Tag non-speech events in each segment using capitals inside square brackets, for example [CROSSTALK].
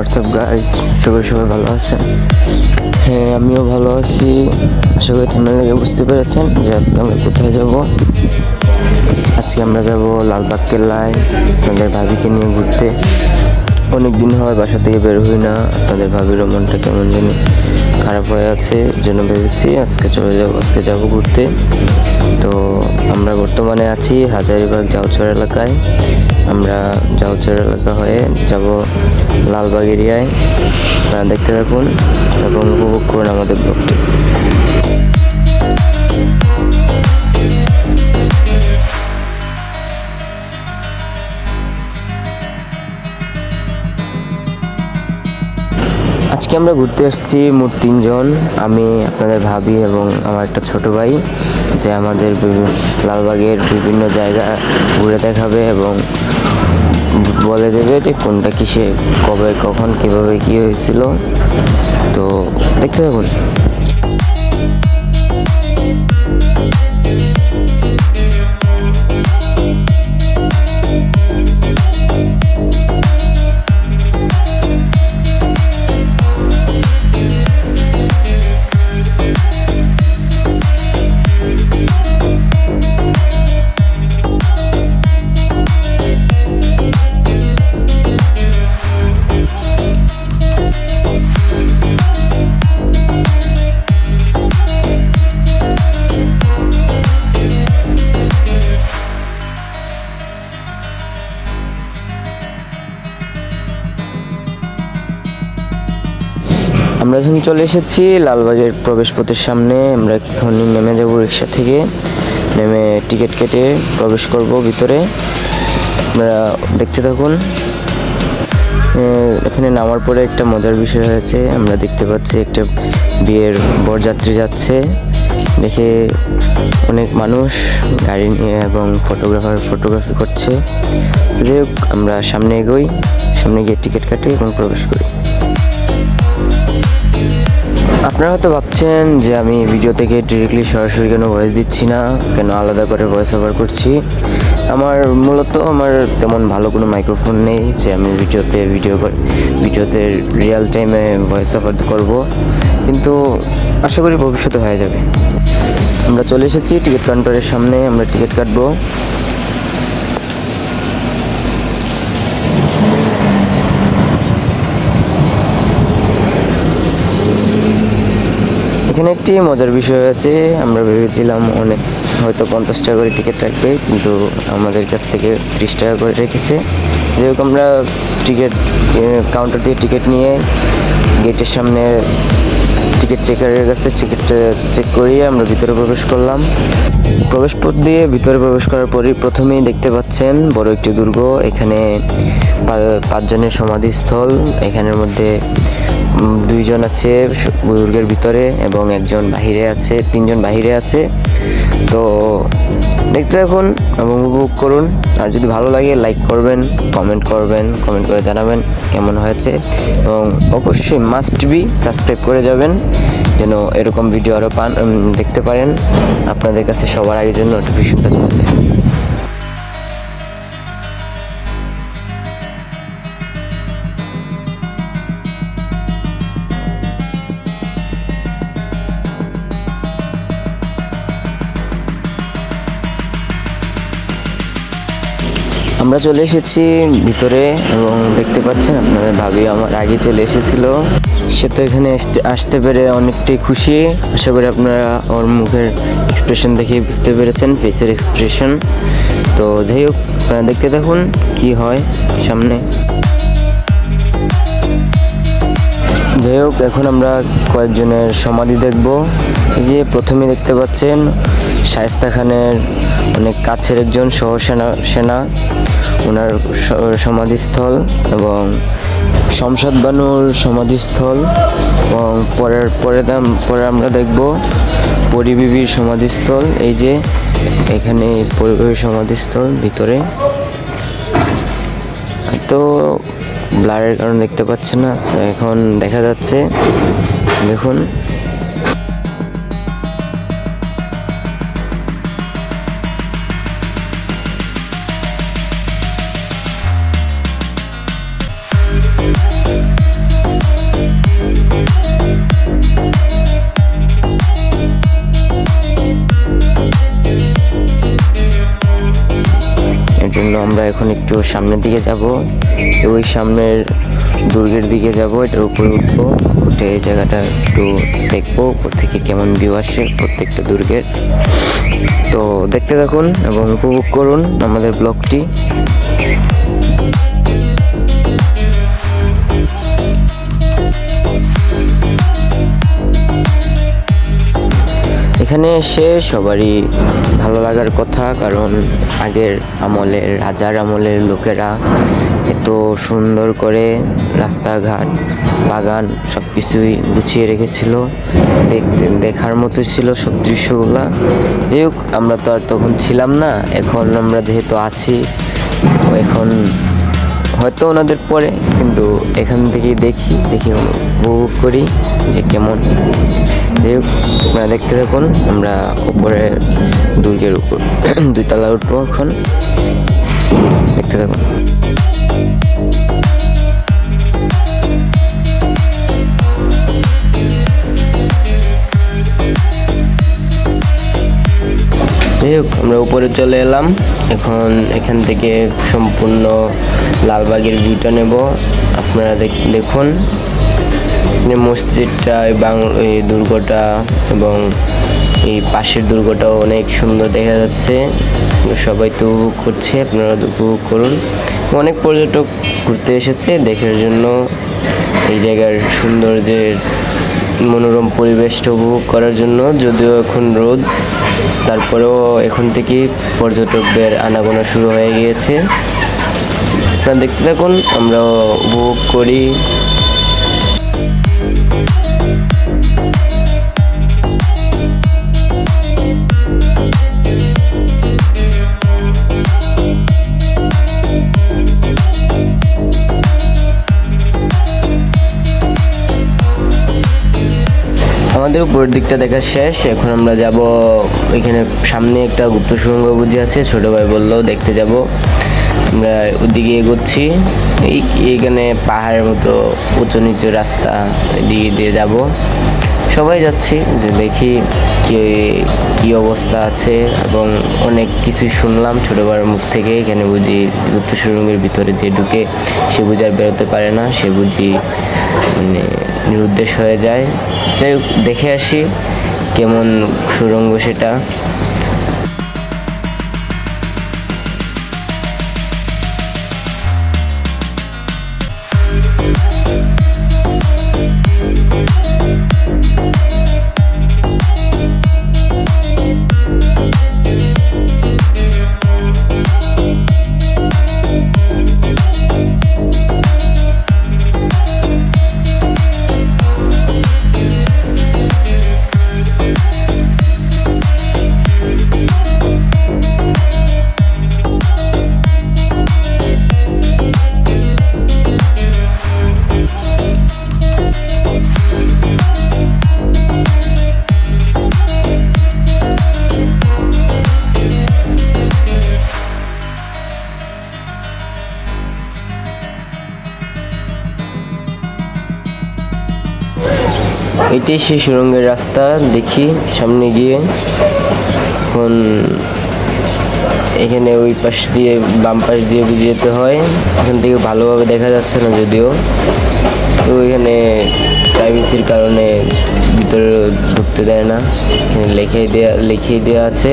WhatsApp guys সবাই সবাই ভালো আছেন। হ্যাঁ আমিও ভালো আছি। আশা করি তোমরা লেগে বুঝতে পেরেছেন যে আজকে আমরা কোথায় যাব। আজকে আমরা যাব লালবাগ কেল্লায়। আপনাদের ভাবিকে নিয়ে ঘুরতে। অনেক দিন হয় বাসা থেকে বের হই না। আপনাদের ভাবিরও মনটা কেমন জানি খারাপ হয়ে আছে জন্য ভেবেছি আজকে চলে যাব, আজকে যাব ঘুরতে। তো আমরা বর্তমানে আছি হাজারিবাগ জাউচর এলাকায়। আমরা জাউচর এলাকা হয়ে যাব লালবাগ এরিয়ায় আপনারা দেখতে থাকুন, এবং উপভোগ করুন আমাদের ব্লগটি। আজকে আমরা ঘুরতে এসেছি মোট তিনজন, আমি, আপনাদের ভাবি এবং আমার একটা ছোট ভাই, যে আমাদের লালবাগের বিভিন্ন জায়গা ঘুরে দেখাবে এবং বলে দেবে যে কোনটা কিসে কবে কখন কীভাবে কি হয়েছিল। তো দেখতে থাকুন। আমরা এখন চলে এসেছি লালবাগের প্রবেশপথের সামনে। আমরা এখন নেমে যাব রিক্সা থেকে। নেমে টিকিট কেটে প্রবেশ করব ভিতরে। আপনারা দেখতে থাকুন। এখানে নামার পরে একটা মজার বিষয় হয়েছে। আমরা দেখতে পাচ্ছি একটা বিয়ের বরযাত্রী যাচ্ছে। দেখে অনেক মানুষ গাড়ি নিয়ে এবং ফটোগ্রাফার ফটোগ্রাফি করছে। যাই হোক, আমরা সামনে এগোই। সামনে গিয়ে টিকিট কাটি এবং প্রবেশ করি। আপনারা হয়তো ভাবছেন যে আমি ভিডিও থেকে ডিরেক্টলি সরাসরি কেন ভয়েস দিচ্ছি না? কেন আলাদা করে ভয়েস ওভার করছি? আমার মূলত আমার তেমন ভালো কোনো মাইক্রোফোন নেই যে আমি ভিডিওতে ভিডিও ভিডিওতে রিয়েল টাইমে ভয়েস ওভার করব। কিন্তু আশা করি ভবিষ্যতে হয়ে যাবে। আমরা চলে এসেছি টিকিট কাউন্টারের সামনে, আমরা টিকিট কাটবো। এখানে একটি মজার বিষয় আছে। আমরা ভেবেছিলাম অনেক হয়তো পঞ্চাশ টাকা করে টিকিট থাকবে, কিন্তু আমাদের কাছ থেকে ত্রিশ টাকা করে রেখেছে। যেহেতু আমরা টিকিট কাউন্টার দিয়ে টিকিট নিয়ে গেটের সামনে টিকিট চেকারের কাছে টিকিট চেক করিয়ে আমরা ভিতরে প্রবেশ করলাম। প্রবেশ পথ দিয়ে ভিতরে প্রবেশ করার পরই প্রথমেই দেখতে পাচ্ছেন বড় একটি দুর্গ। এখানে পাঁচজনের সমাধিস্থল। এখানের মধ্যে দুইজন আছে দুর্গের ভিতরে এবং একজন বাহিরে আছে, তিনজন বাহিরে আছে। তো দেখতে থাকুন এবং উপভোগ করুন। আর যদি ভালো লাগে লাইক করবেন কমেন্ট করবেন কমেন্ট করে জানাবেন কেমন হয়েছে। এবং অবশ্যই মাস্ট বি সাবস্ক্রাইব করে যাবেন, যেন এরকম ভিডিও আরও পান দেখতে পারেন। আপনাদের কাছে সবার আগে যেন নোটিফিকেশনটা আমরা চলে এসেছি ভিতরে এবং দেখতে পাচ্ছেন আপনাদের ভাবি আমার আগে চলে এসেছিল। সে তো এখানে আসতে- পেরে অনেকটাই খুশি। আশা করি আপনারা ওর মুখের এক্সপ্রেশন দেখে বুঝতে পেরেছেন ফেসের এক্সপ্রেশন তো যাই হোক, আপনারা দেখতে দেখুন কি হয় সামনে। যাই হোক, এখন আমরা কয়েকজনের সমাধি দেখব। এই যে প্রথমে দেখতে পাচ্ছেন, শায়েস্তা খানের অনেক কাছের একজন সহ সেনা সেনা। ওনার সমাধিস্থল এবং শমশাদ বানুর সমাধিস্থল এবং পরের পরে পরে আমরা দেখব পরিবিবির সমাধিস্থল, এই যে এখানে পরিবিবির সমাধিস্থল ভিতরে। তো ব্লারের কারণে দেখতে পাচ্ছে না এখন দেখা যাচ্ছে। দেখুন। আমরা এখন একটু সামনের দিকে যাব। ওই সামনের দুর্গের দিকে যাব, এটার উপরে উঠবো। উঠে এই জায়গাটা একটু দেখব, উপর থেকে কেমন ভিউ আসে প্রত্যেকটা দুর্গের। তো দেখতে থাকুন এবং উপভোগ করুন আমাদের ব্লগটি এখানে এসে সবারই ভালো লাগার কথা, কারণ আগের আমলের, রাজার আমলের লোকেরা এত সুন্দর করে রাস্তাঘাট, বাগান সব কিছুই গুছিয়ে রেখেছিল। দেখতে, দেখার মতো ছিল সব দৃশ্যগুলা। যাই হোক, আমরা তো আর তখন ছিলাম না, এখন আমরা যেহেতু আছি, এখন হয়তো ওনাদের পরে, কিন্তু এখান থেকেই দেখি দেখি, উপভোগ করি যে কেমন। আপনারা দেখতে থাকুন, আমরা উপরে দুর্গের উপর [CLEARS THROAT] দুই তলা উঠবো এখন। দেখতে থাকুন। যাই হোক, আমরা উপরে চলে এলাম। এখন এখান থেকে সম্পূর্ণ লালবাগের ভিউটা নেব। আপনারা দেখ- দেখুন। মসজিদটা, এই দুর্গটা এবং এই পাশের দুর্গটাও অনেক সুন্দর দেখা যাচ্ছে। সবাই তো উপভোগ করছে, আপনারা উপভোগ করুন। অনেক পর্যটক ঘুরতে এসেছে দেখার জন্য। এই জায়গার সৌন্দর্যের মনোরম পরিবেশটা উপভোগ করার জন্য, যদিও এখন রোদ। তারপরেও এখন থেকে পর্যটকদের আনাগোনা শুরু হয়ে গিয়েছে। আপনারা দেখতে থাকুন আমরা উপভোগ করি। আমাদের উপরের দিকটা দেখা শেষ। এখন আমরা যাব এখানে সামনে একটা গুপ্ত সুড়ঙ্গ বুঝি আছে, ছোট ভাই বলল দেখতে যাব। আমরা ওদিকে এগোচ্ছি। এই এখানে পাহাড়ের মতো উঁচু নিচু রাস্তা এদিকে দিয়ে যাব। সবাই যাচ্ছি দেখি কি কি অবস্থা আছে এবং অনেক কিছু শুনলাম ছোটো ভাইয়ের মুখ থেকে। এখানে বুঝি গুপ্ত সুড়ঙ্গের ভিতরে যে ঢুকে সে বুঝি আর বেরোতে পারে না, সে বুঝি মানে নিরুদ্দেশ হয়ে যায়। যাই দেখে আসি কেমন সুরঙ্গ সেটা। এটাই সেই সুরঙ্গের রাস্তা, দেখি সামনে গিয়ে। এখন এখানে ওই পাশ দিয়ে, বাম পাশ দিয়ে বুঝে যেতে হয়। এখান থেকে ভালোভাবে দেখা যাচ্ছে না যদিও। তো এখানে প্রাইভেসির কারণে ভিতরে ঢুকতে দেয় না। এখানে লিখে দেয়া লিখিয়ে দেওয়া আছে।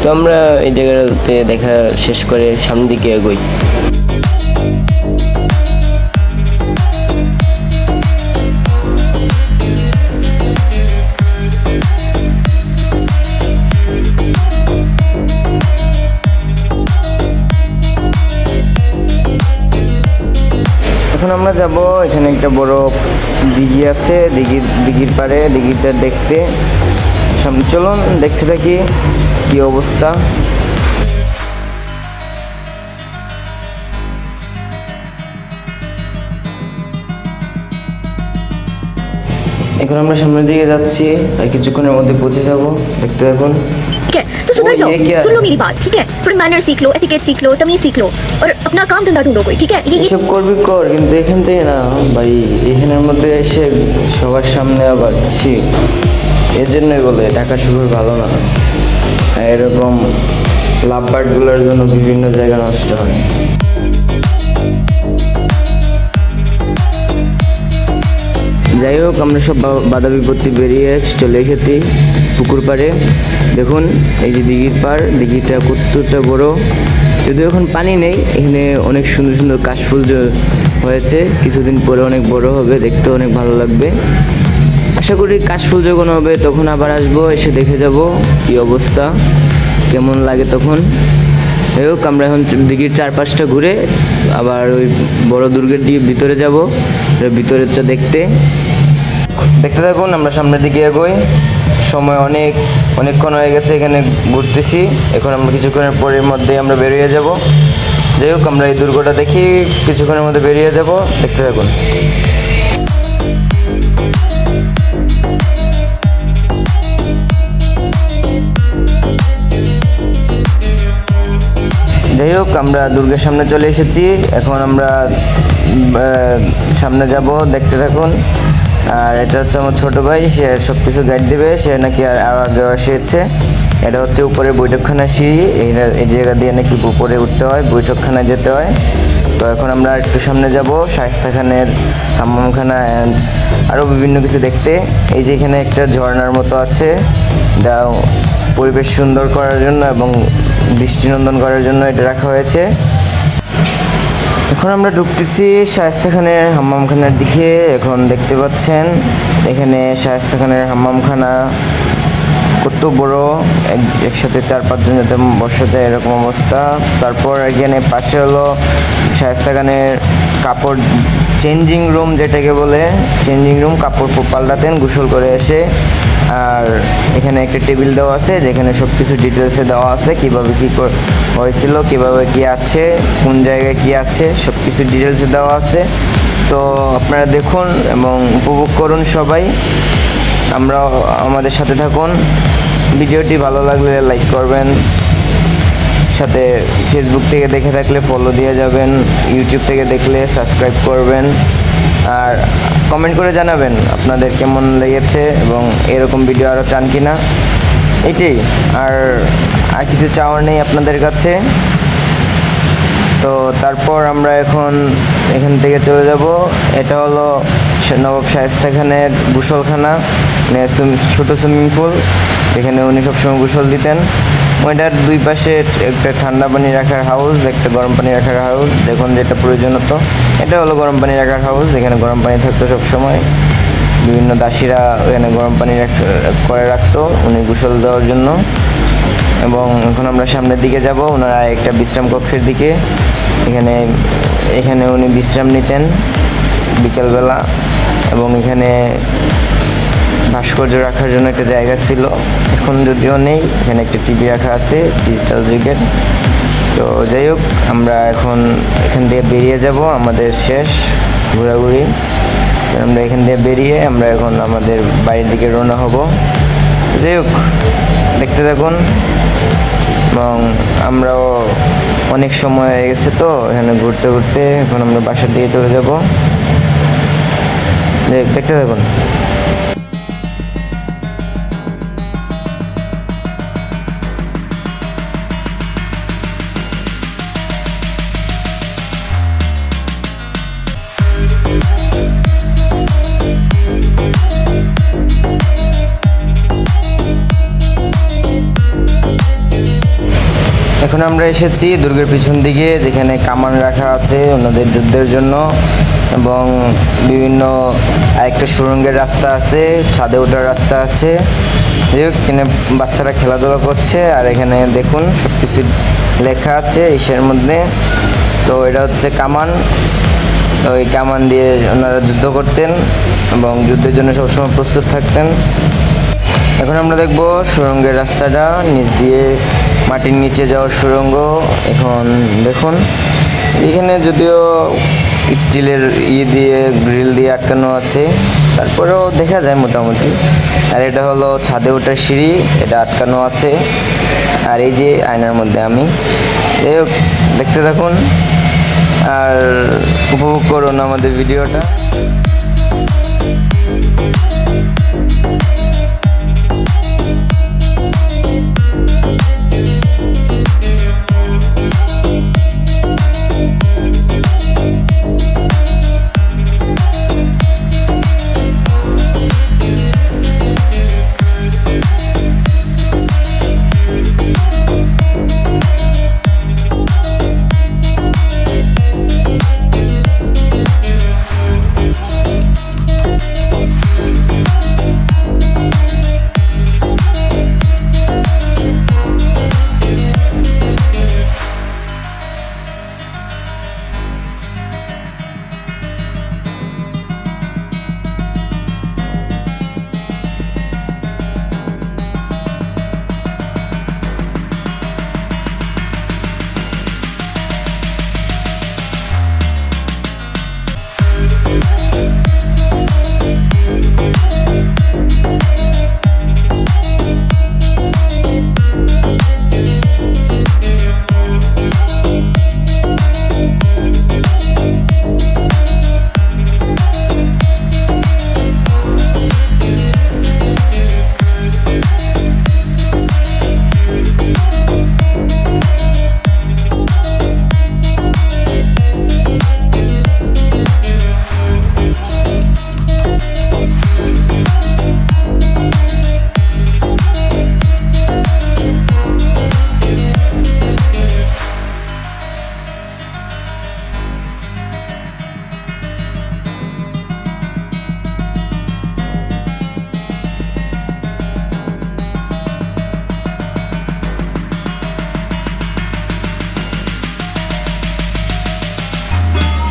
তো আমরা এই জায়গাতে দেখা শেষ করে সামনের দিকে এগোই। এখন আমরা যাব, এখানে একটা বড় দিঘি আছে, দিঘির দিঘির পাড়ে, দিঘিটা দেখতে। সামনে চলুন, দেখতে থাকি কি অবস্থা। এখন আমরা সামনের দিকে যাচ্ছি, আর কিছুক্ষণের মধ্যে পৌঁছে যাব। দেখতে থাকুন। ठीक है तो सुधर ओ, जाओ ये क्या सुन लो है? मेरी बात ठीक है थोड़ी मैनर सीख लो एटिकेट सीख लो तमीज सीख लो और अपना काम धंधा ढूंढो कोई ठीक है ये ये এসব করবি কর কিন্তু এখান থেকে না ভাই এখানের মধ্যে এসে সবার সামনে আবার ছি এর জন্যই বলে টাকা শুরু ভালো না আর এরকম লাভ বার্ডগুলোর জন্য বিভিন্ন জায়গা নষ্ট হয় যাই হোক আমরা সব বা- বাধা বিপত্তি বেরিয়ে চলে এসেছি পুকুর পাড়ে দেখুন, এই যে দিঘির পাড়, দিঘিটা কতটা বড়। যদিও এখন পানি নেই, এখানে অনেক সুন্দর সুন্দর কাশফুল হয়েছে। কিছুদিন পরে অনেক বড় হবে দেখতে অনেক ভালো লাগবে। আশা করি কাশফুল যখন হবে, তখন আবার আসব, এসে দেখে যাব কি অবস্থা, কেমন লাগে তখন। যাই হোক, আমরা এখন দিঘির চারপাশটা ঘুরে আবার ওই বড় দুর্গের দিকে ভিতরে যাব, ভিতরেরটা দেখতে। দেখতে থাকুন, আমরা সামনের দিকে এগোই। সময় অনেক, অনেকক্ষণ হয়ে গেছে এখানে ঘুরতেছি। এখন আমরা কিছুক্ষণের পরের মধ্যে আমরা বেরিয়ে যাব। যাই হোক, আমরা এই দুর্গটা দেখি, কিছুক্ষণের মধ্যে বেরিয়ে যাব। দেখতে থাকুন। যাই হোক, আমরা দুর্গের সামনে চলে এসেছি। এখন আমরা সামনে যাব, দেখতে থাকুন। আর এটা হচ্ছে আমার ছোট ভাই, সে সব কিছু গাইড দেবে, সে নাকি আর আরও আগে এসেছে এটা হচ্ছে উপরে বৈঠকখানা সিঁড়ি, এই জায়গা দিয়ে নাকি উপরে উঠতে হয়, বৈঠকখানায় যেতে হয়। তো এখন আমরা একটু সামনে যাব শায়স্তা খানের হাম্মামখানা অ্যান্ড আরও বিভিন্ন কিছু দেখতে। এই যে এখানে একটা ঝর্ণার মতো আছে, এটা পরিবেশ সুন্দর করার জন্য এবং দৃষ্টিনন্দন করার জন্য এটা রাখা হয়েছে। এখন আমরা ঢুকতেছি শায়স্তা খানের হাম্মামখানার দিকে। এখন দেখতে পাচ্ছেন এখানে শায়স্তা খানের হাম্মামখানা। কত বড়? এক- একসাথে চার পাঁচজন যাতে বসা যায় এরকম অবস্থা। তারপর এখানে পাশে হলো শায়েস্তা খানের কাপড় চেঞ্জিং রুম যেটাকে বলে। চেঞ্জিং রুম কাপড় পাল্টাতেন গোসল করে এসে। আর এখানে একটা টেবিল দেওয়া আছে, যেখানে সব কিছু ডিটেলসে দেওয়া আছে, কীভাবে কি হয়েছিল, কীভাবে কি আছে, কোন জায়গায় কি আছে সব কিছু ডিটেলসে দেওয়া আছে। তো আপনারা দেখুন এবং উপভোগ করুন সবাই। আমরাও আমাদের সাথে থাকুন। ভিডিওটি ভালো লাগলে লাইক করবেন। সাথে ফেসবুক থেকে দেখে থাকলে ফলো দিয়ে যাবেন। ইউটিউব থেকে দেখলে সাবস্ক্রাইব করবেন। আর কমেন্ট করে জানাবেন আপনাদের কেমন লেগেছে এবং এরকম ভিডিও আরও চান কি না এটাই। আর আর কিছু চাওয়ার নেই আপনাদের কাছে। তো তারপর আমরা এখন এখান থেকে চলে যাব। এটা হলো নবাব শায়েস্তা খানের গোসলখানা। ছোট সুইমিং পুল। এখানে উনি সবসময় গোসল দিতেন। ওইটার দুই পাশে একটা ঠান্ডা পানি রাখার হাউস, একটা গরম পানি রাখার হাউস। যখন যেটা প্রয়োজন হতো এটা হলো গরম পানি রাখার হাউস। এখানে গরম পানি থাকতো সবসময়। বিভিন্ন দাসীরা এখানে গরম পানি করে রাখতো উনি গোসল দেওয়ার জন্য। এবং এখন আমরা সামনের দিকে যাব। ওনারা একটা বিশ্রাম কক্ষের দিকে। এখানে এখানে উনি বিশ্রাম নিতেন বিকেলবেলা। এবং এখানে ভাস্কর্য রাখার জন্য একটা জায়গা ছিল। এখন যদিও নেই, এখানে একটা টিভি রাখা আছে ডিজিটাল যুগের। তো যাই হোক, আমরা এখন এখান থেকে বেরিয়ে যাব, আমাদের শেষ ঘোরাঘুরি। আমরা এখান থেকে বেরিয়ে আমরা এখন আমাদের বাড়ির দিকে রওনা হব। তো যাই হোক, দেখতে থাকুন। এবং আমরাও অনেক সময় হয়ে গেছে তো, এখানে ঘুরতে ঘুরতে এখন আমরা বাসার দিকে চলে যাব। দেখতে থাকুন। এখন আমরা এসেছি দুর্গের পিছন দিকে, যেখানে কামান রাখা আছে ওনাদের যুদ্ধের জন্য এবং বিভিন্ন আরেকটা সুরঙ্গের রাস্তা আছে, ছাদে ওঠার রাস্তা আছে। এখানে বাচ্চারা খেলাধুলা করছে আর এখানে দেখুন সব কিছু লেখা আছে ইসের মধ্যে। তো এটা হচ্ছে কামান। ওই কামান দিয়ে ওনারা যুদ্ধ করতেন এবং যুদ্ধের জন্য সবসময় প্রস্তুত থাকতেন। এখন আমরা দেখব সুরঙ্গের রাস্তাটা, নিচ দিয়ে মাটির নিচে যাওয়ার সুরঙ্গ এখন দেখুন, এখানে যদিও স্টিলের ইয়ে দিয়ে, গ্রিল দিয়ে আটকানো আছে, তারপরেও দেখা যায় মোটামুটি। আর এটা হলো ছাদে ওঠার সিঁড়ি, এটা আটকানো আছে। আর এই যে আয়নার মধ্যে আমি। দেখতে থাকুন। আর উপভোগ করুন আমাদের ভিডিওটা।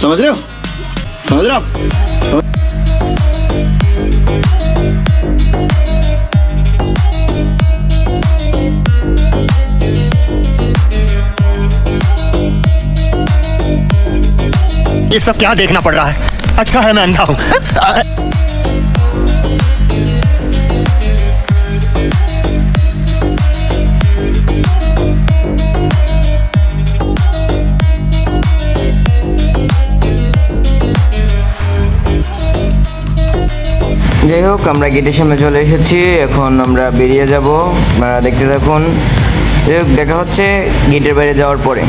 समझ रहे हो? समझ रहे हो आप? ये सब क्या देखना पड़ रहा है? अच्छा है मैं अंधा हूँ। যাই হোক আমরা গেটের সামনে চলে এসেছি। এখন আমরা বেরিয়ে যাব। আপনারা দেখতে থাকুন। যাই হোক দেখা হচ্ছে গেটের বাইরে যাওয়ার পরে।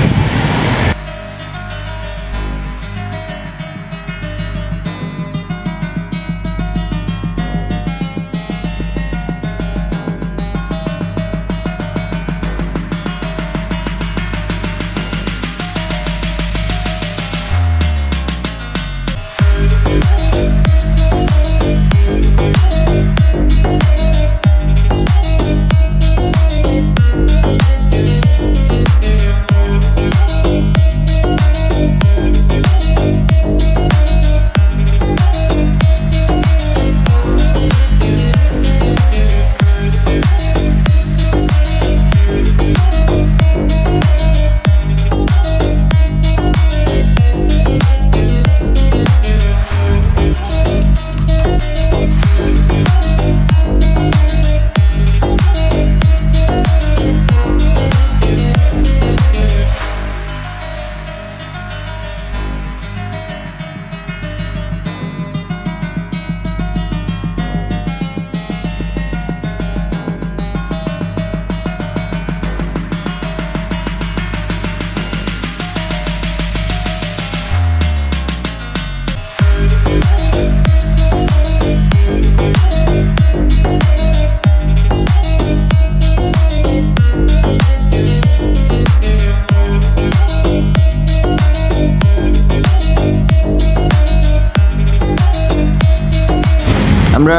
আমরা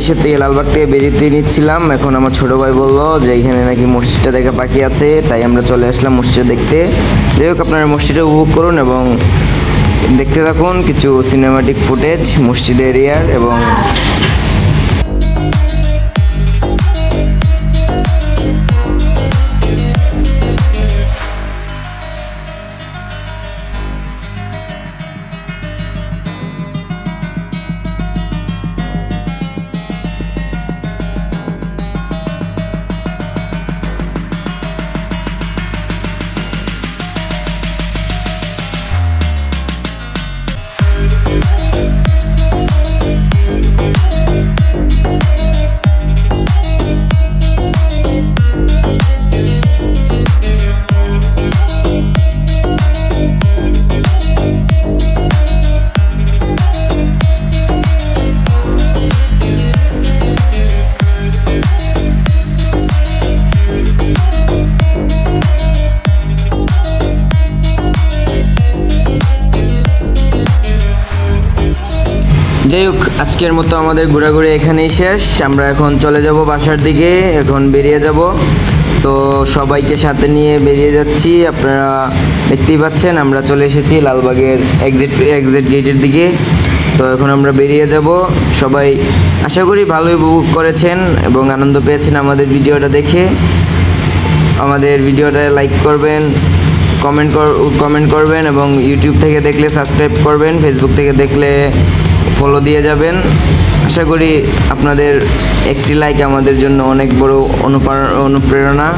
ইসের থেকে লালবাগ থেকে বেরিয়ে নিচ্ছিলাম। এখন আমার ছোট ভাই বলল যে এখানে নাকি মসজিদটা দেখে পাখি আছে, তাই আমরা চলে আসলাম মসজিদ দেখতে। যাই হোক, আপনারা মসজিদটা উপভোগ করুন এবং দেখতে থাকুন কিছু সিনেমাটিক ফুটেজ মসজিদের এরিয়ার এবং হোক আজকের মতো আমাদের ঘোরাঘুরি এখানেই শেষ। আমরা এখন চলে যাব বাসার দিকে, এখন বেরিয়ে যাব। তো সবাইকে সাথে নিয়ে বেরিয়ে যাচ্ছি। আপনারা দেখতেই পাচ্ছেন, আমরা চলে এসেছি লালবাগের এক্সিট এক্সিট গেটের দিকে। তো এখন আমরা বেরিয়ে যাব। সবাই আশা করি ভালোই উপভোগ করেছেন এবং আনন্দ পেয়েছেন আমাদের ভিডিওটা দেখে। আমাদের ভিডিওটা লাইক করবেন কমেন্ট কমেন্ট করবেন এবং ইউটিউব থেকে দেখলে সাবস্ক্রাইব করবেন ফেসবুক থেকে দেখলে ফলো দিয়ে যাবেন। আশা করি আপনাদের একটি লাইক আমাদের জন্য অনেক বড় অনুপ্রেরণা।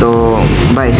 তো বাই